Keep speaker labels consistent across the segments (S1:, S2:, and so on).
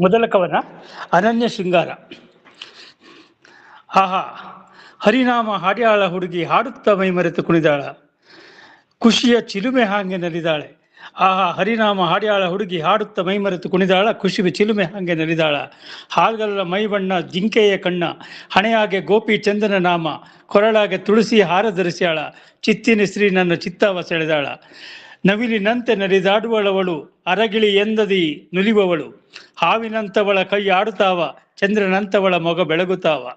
S1: ಮೊದಲ ಕವನ, ಅನನ್ಯ ಶೃಂಗಾರ. ಆಹಾ, ಹರಿನಾಮ ಹಾಡ್ಯಾಳ ಹುಡುಗಿ ಹಾಡುತ್ತಾ ಮೈಮರೆತು ಕುಣಿದಾಳ. ಖುಷಿಯ ಚಿಲುಮೆ ಹಾಂಗೆ ನಲಿದಾಳೆ. ಆಹಾ, ಹರಿನಾಮ ಹಾಡ್ಯಾಳ ಹುಡುಗಿ ಹಾಡುತ್ತಾ ಮೈಮರೆತು ಕುಣಿದಾಳ. ಖುಷಿ ಚಿಲುಮೆ ಹಾಂಗೆ ನಲಿದಾಳ. ಹಾಲ್ಗಲ್ಲ ಮೈ ಬಣ್ಣ, ಜಿಂಕೆಯ ಕಣ್ಣ, ಹಣೆಯಾಗೆ ಗೋಪಿ ಚಂದನ ನಾಮ, ಕೊರಳಾಗೆ ತುಳಸಿ ಹಾರ ಧರಿಸ್ಯಾಳ. ಚಿತ್ತಿನ ಶ್ರೀ ನನ್ನ ಚಿತ್ತವ ಸೆಳೆದಾಳ. ನವಿಲಿನಂತೆ ನಡೆದಾಡುವಳವಳು ಅರಗಿಳಿ ಎಂದದಿ ನುಲಿವವಳು ಹಾವಿನಂತವಳ ಕೈ ಆಡುತ್ತಾವ, ಚಂದ್ರನಂತವಳ ಮೊಗ ಬೆಳಗುತ್ತಾವ.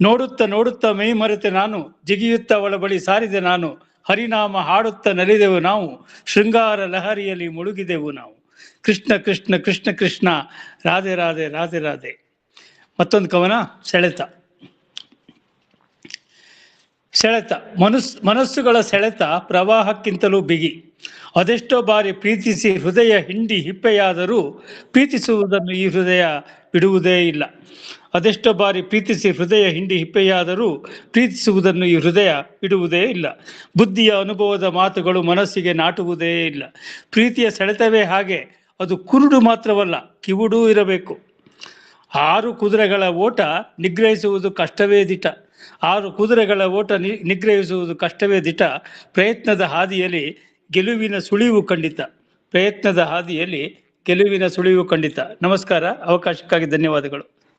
S1: ನೋಡುತ್ತ ನೋಡುತ್ತ ಮೈ ಮರೆತೆ ನಾನು, ಜಿಗಿಯುತ್ತ ಅವಳ ಬಳಿ ಸಾರಿದೆ ನಾನು. ಹರಿನಾಮ ಹಾಡುತ್ತ ನಲಿದೆವು ನಾವು, ಶೃಂಗಾರ ಲಹರಿಯಲ್ಲಿ ಮುಳುಗಿದೆವು ನಾವು. ಕೃಷ್ಣ ಕೃಷ್ಣ ಕೃಷ್ಣ ಕೃಷ್ಣ, ರಾಧೆ ರಾಧೆ ರಾಧೆ ರಾಧೆ. ಮತ್ತೊಂದು ಕವನ ಸೆಳೆತ. ಸೆಳೆತ, ಮನಸ್, ಮನಸ್ಸುಗಳ ಸೆಳೆತ ಪ್ರವಾಹಕ್ಕಿಂತಲೂ ಬಿಗಿ. ಅದೆಷ್ಟೋ ಬಾರಿ ಪ್ರೀತಿಸಿ ಹೃದಯ ಹಿಂಡಿ ಹಿಪ್ಪೆಯಾದರೂ ಪ್ರೀತಿಸುವುದನ್ನು ಈ ಹೃದಯ ಬಿಡುವುದೇ ಇಲ್ಲ. ಅದೆಷ್ಟೋ ಬಾರಿ ಪ್ರೀತಿಸಿ ಹೃದಯ ಹಿಂಡಿ ಹಿಪ್ಪೆಯಾದರೂ ಪ್ರೀತಿಸುವುದನ್ನು ಈ ಹೃದಯ ಬಿಡುವುದೇ ಇಲ್ಲ. ಬುದ್ಧಿಯ ಅನುಭವದ ಮಾತುಗಳು ಮನಸ್ಸಿಗೆ ನಾಟುವುದೇ ಇಲ್ಲ. ಪ್ರೀತಿಯ ಸೆಳೆತವೇ ಹಾಗೆ, ಅದು ಕುರುಡು ಮಾತ್ರವಲ್ಲ, ಕಿವುಡೂ ಇರಬೇಕು. ಆರು ಕುದುರೆಗಳ ಓಟ ನಿಗ್ರಹಿಸುವುದು ಕಷ್ಟವೇ ದಿಟ ಆರು ಕುದುರೆಗಳ ಓಟ ನಿ, ನಿಗ್ರಹಿಸುವುದು ಕಷ್ಟವೇ ದಿಟ ಪ್ರಯತ್ನದ ಹಾದಿಯಲ್ಲಿ ಗೆಲುವಿನ ಸುಳಿವು ಖಂಡಿತ ಪ್ರಯತ್ನದ ಹಾದಿಯಲ್ಲಿ ಗೆಲುವಿನ ಸುಳಿವು ಖಂಡಿತ ನಮಸ್ಕಾರ. ಅವಕಾಶಕ್ಕಾಗಿ ಧನ್ಯವಾದಗಳು.